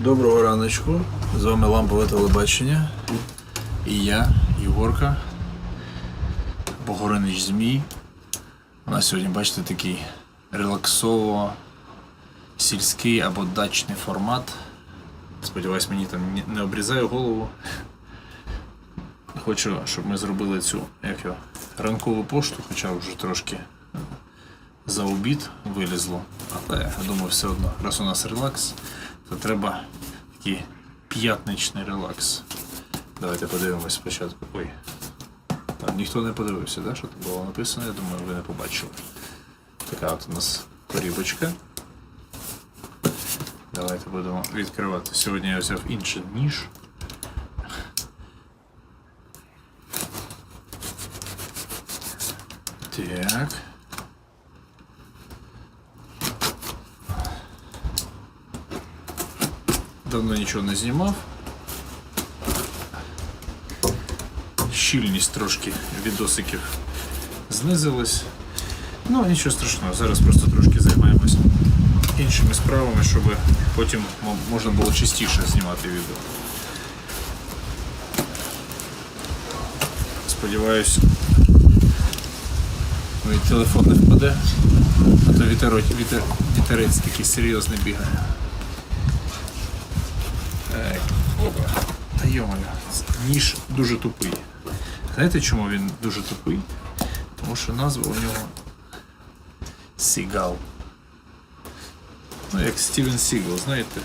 Доброго раночку. З вами лампове телебачення. І я, Єгорка, Богоринич Змій. У нас сьогодні, бачите, такий релаксово сільський або дачний формат. Сподіваюсь, мені там не обрізає голову. Хочу, щоб ми зробили цю як його, ранкову пошту, хоча вже трошки за обід вилізло. Але я думаю, все одно, раз у нас релакс, то треба такий п'ятничний релакс. Давайте подивимось спочатку. Ой. Там ніхто не подивився, да, що там було написано, я думаю, ви не побачили. Така от у нас корібочка. Давайте будемо відкривати. Сьогодні я взяв інший ніж. Так. Давно нічого не знімав. Щільність трошки відосиків знизилась. Ну, нічого страшного, зараз просто трошки займаємось іншими справами, щоб потім можна було частіше знімати відео. Сподіваюсь, мій телефон не впаде, а то вітеро, вітер, вітерець такий серйозний бігає. Опа. Та йомаю, ніж дуже тупий. Знаєте, чому він дуже тупий? Тому що назва у нього Сігал. Ну, як Стівен Сігал, знаєте?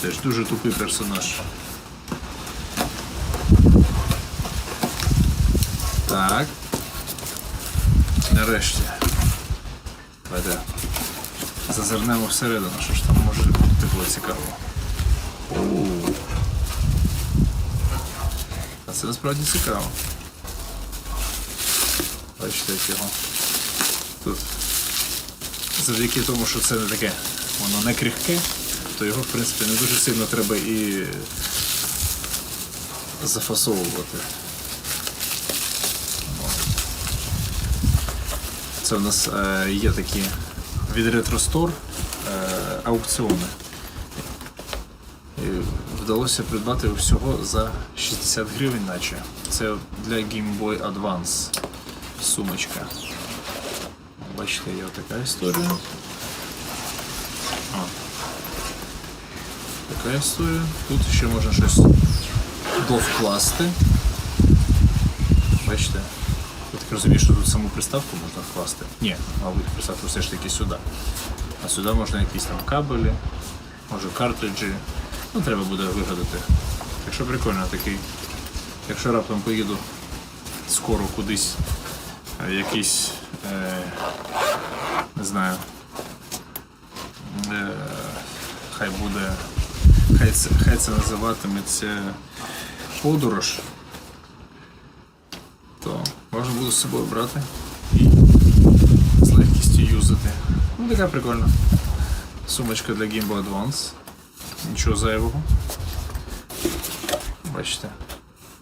Теж дуже тупий персонаж. Так. Нарешті. Давайте зазирнемо всередину, що ж там може бути такого цікавого. Оу. А це насправді цікаво. Бачите, як його тут. Завдяки тому, що це не таке, воно не крихке, то його, в принципі, не дуже сильно треба і зафасовувати. Це в нас е, є такі від RetroStore е, аукціони. Вдалося придбати всього за 60 гривень, наче. Це для Game Boy Advance сумочка. Бачите, є така історія. О. Така історія. Тут ще можна щось довкласти. Бачите? Я так розумію, що тут саму приставку можна вкласти. Ні, мабуть, приставку все ж таки сюди. А сюди можна якісь там кабелі, може картриджі. Ну, треба буде вигадати. Так що прикольно такий. Якщо раптом поїду скоро кудись е, якийсь, е, не знаю, е, хай буде, хай це, хай це називатиметься подорож, то можна буде з собою брати і з легкістю юзати. Ну така прикольна. Сумочка для Game Boy Advance. Нічого зайвого. Бачите.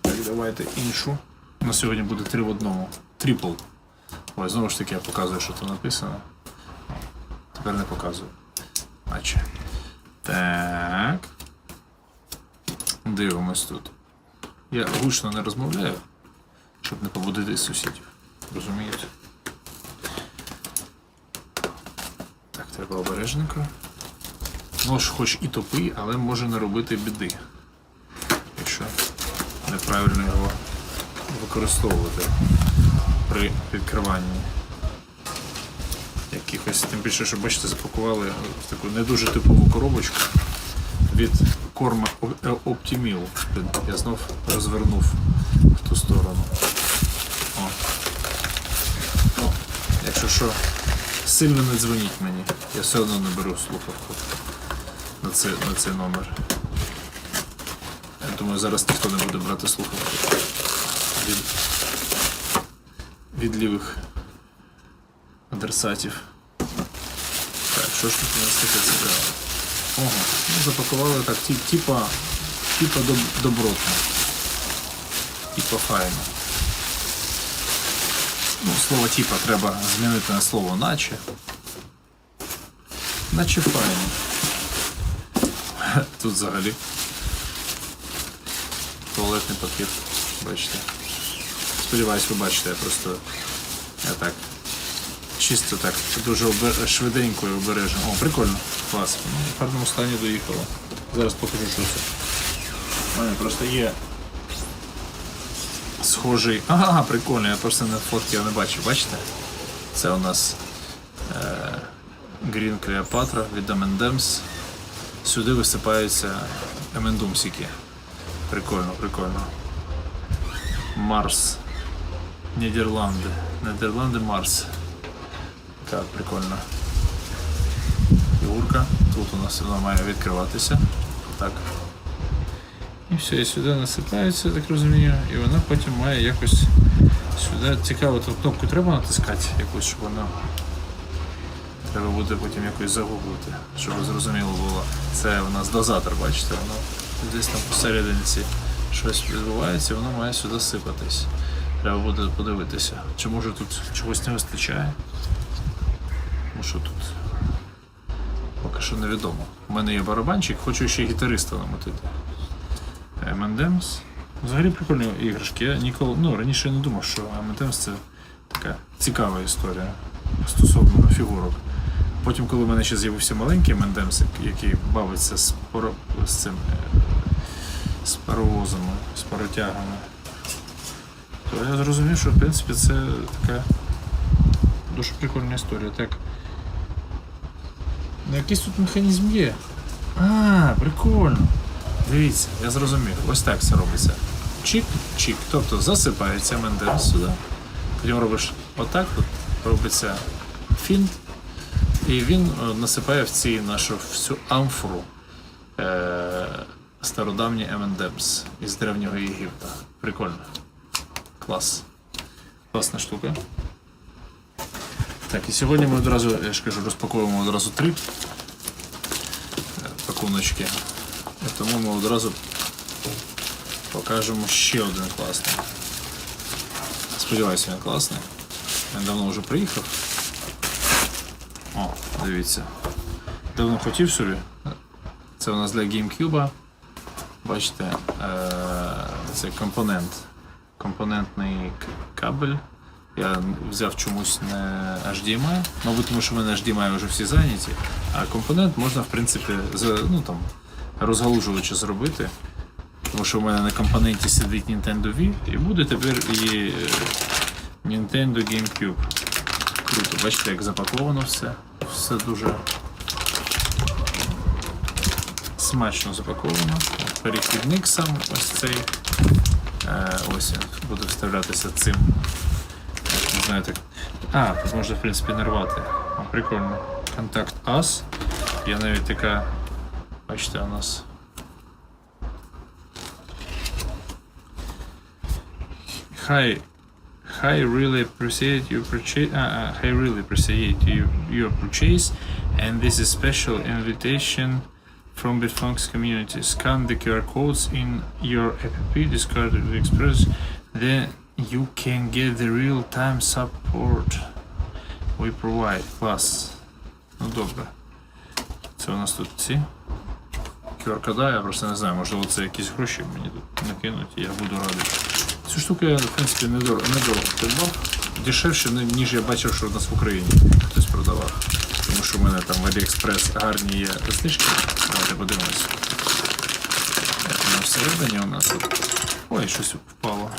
Так, давайте іншу. На сьогодні буде три в одному. Трипл. Ой, знову ж таки я показую, що тут написано. Тепер не показую. Наче. Так. Дивимось тут. Я гучно не розмовляю, щоб не побудити сусідів. Розумієте? Так, треба обережненько. Нож хоч і тупий, але може наробити біди, якщо неправильно його використовувати при відкриванні якихось. Тим більше, що бачите, запакували в таку не дуже типову коробочку від корма Optimil. Я знов розвернув в ту сторону. О. Ну, якщо що, сильно не дзвоніть мені, я все одно не беру слухавку на цей, на цей номер. Я думаю, зараз ніхто не буде брати слухавку від, від лівих адресатів. Так, що ж тут у нас таке цікаве? Ого, ну, запакували так, ті- типа, типа доб- добротно. Типа файно. Ну, слово типа треба змінити на слово наче. Наче файно. Тут взагалі. Туалетний папір. Бачите. Сподіваюсь, ви бачите, я просто. Я так. Чисто так, дуже швиденько і обережно. О, прикольно. Клас. Ну, в гарному стані доїхало. Зараз покажу, що це. У мене просто є схожий. Ага, прикольно, я просто на фотки не бачив, бачите? Це у нас е, Green Cleopatra від M&M's. Сюди висипаються M&M'сики. Прикольно, прикольно. Марс. Нідерланди. Нідерланди Марс. Так, прикольно. Фігурка. Тут у нас вона має відкриватися. Так. І все, і сюди насипається, так розумію, і вона потім має якось сюди. Цікаво, ту кнопку треба натискати якусь, щоб вона. Треба буде потім якось загуглити, щоб зрозуміло було. Це у нас дозатор, бачите, воно десь там посерединці щось відбувається, воно має сюди сипатись. Треба буде подивитися. Чи може тут чогось не вистачає? Ну що тут? Поки що невідомо. У мене є барабанчик, хочу ще гітариста намотити. M&M's. Взагалі прикольні іграшки. Я ніколи, ну, раніше не думав, що M&M's це така цікава історія стосовно фігурок. Потім, коли в мене ще з'явився маленький M&M's, який бавиться з, паро... з цим е, з паровозами, з паротягами, то я зрозумів, що в принципі це така дуже прикольна історія. Так. Ну, якийсь тут механізм є. А, прикольно. Дивіться, я зрозумів. Ось так це робиться. Чик-чик. Тобто засипається мендем сюди. Потім робиш отак, от робиться фінт, і він е, насипає в ці нашу всю амфору е- стародавні M&M's із древнього Єгипта. Прикольно. Клас. Класна штука. Так, і сьогодні ми одразу, я ж кажу, розпаковуємо одразу три е, пакуночки. І тому ми одразу покажемо ще один класний. Сподіваюся, він класний. Він давно вже приїхав. О, дивіться. Давно хотів собі. Це у нас для GameCube. Бачите, е, це компонент. Компонентний кабель. Я взяв чомусь не HDMI, мабуть, тому що в мене HDMI вже всі зайняті, а компонент можна, в принципі, ну, там, розгалужувача зробити. Тому що в мене на компоненті сидить Nintendo Wii і буде тепер і е, Nintendo GameCube. Круто, бачите, як запаковано все. Все дуже смачно запаковано. Перехідник сам ось цей. Е, ось він буде вставлятися цим. Не знаю так. А, тут можна в принципі нарвати. О, прикольно. Контакт AS. Є навіть така. Бачите, у нас. Hi. I really appreciate your purchase. Uh, uh, I really appreciate you, your purchase, and this is special invitation from Bitfunks community. Scan the QR codes in your app, discard the express, then you can get the real-time support we provide. Клас. Ну добре. Це у нас тут ці. QR-кода, я просто не знаю, можливо це якісь гроші мені тут накинуть, я буду радий. Цю штуку я, в принципі, недорого, придбав. Дешевше, ніж я бачив, що у нас в Україні хтось продавав. Тому що в мене там в AliExpress гарні є знижки. Давайте подивимось. Воно всередині у нас тут. Ой, щось впало.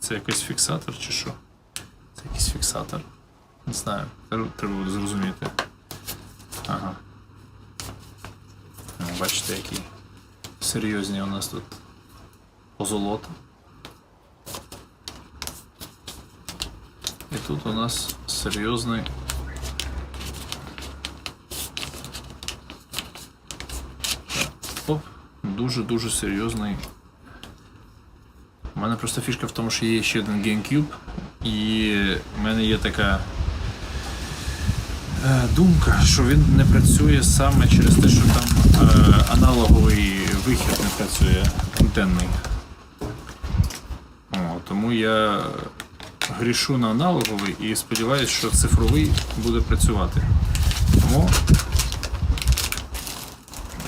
Це якийсь фіксатор чи що? Це якийсь фіксатор. Не знаю. Треба- буде зрозуміти. Ага. Бачите, які серйозні у нас тут позолота. Тут у нас серйозний. Оп, дуже-дуже серйозний. У мене просто фішка в тому, що є ще один GameCube, і в мене є така е, думка, що він не працює саме через те, що там е, аналоговий вихід не працює, антенний. О, тому я грішу на аналоговий і сподіваюся, що цифровий буде працювати. Тому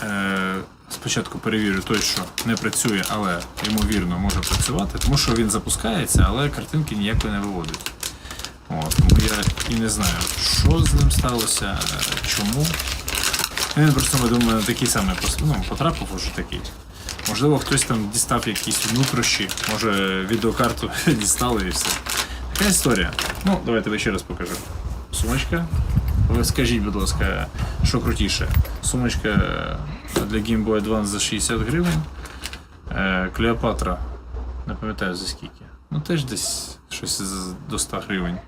е, спочатку перевірю той, що не працює, але ймовірно може працювати, тому що він запускається, але картинки ніякої не виводить. От, тому я і не знаю, що з ним сталося, е, чому. Він просто, я думаю, такий самий ну, потрапив уже такий. Можливо, хтось там дістав якісь внутрішні, може відеокарту дістали і все. Така історія. Ну, давайте тобі ще раз покажу. Сумочка. Ви скажіть, будь ласка, що крутіше? Сумочка для Game Boy Advance за 60 гривень. Е, Клеопатра. Не пам'ятаю за скільки. Ну теж десь щось до 100 гривень.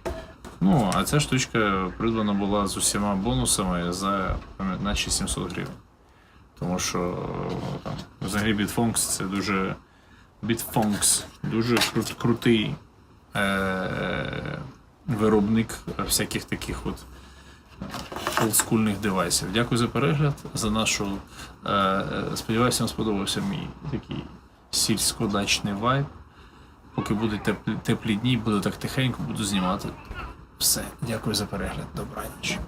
Ну, а ця штучка придбана була з усіма бонусами за наче 700 гривень. Тому що там, взагалі Bitfunks це дуже. Bitfunks дуже кру- крутий виробник всяких таких от олдскульних девайсів. Дякую за перегляд, за нашу. Е- е, сподіваюся, вам сподобався мій такий сільсько-дачний вайб. Поки будуть теплі, теплі дні, буду так тихенько, буду знімати. Все, дякую за перегляд. Добраніч.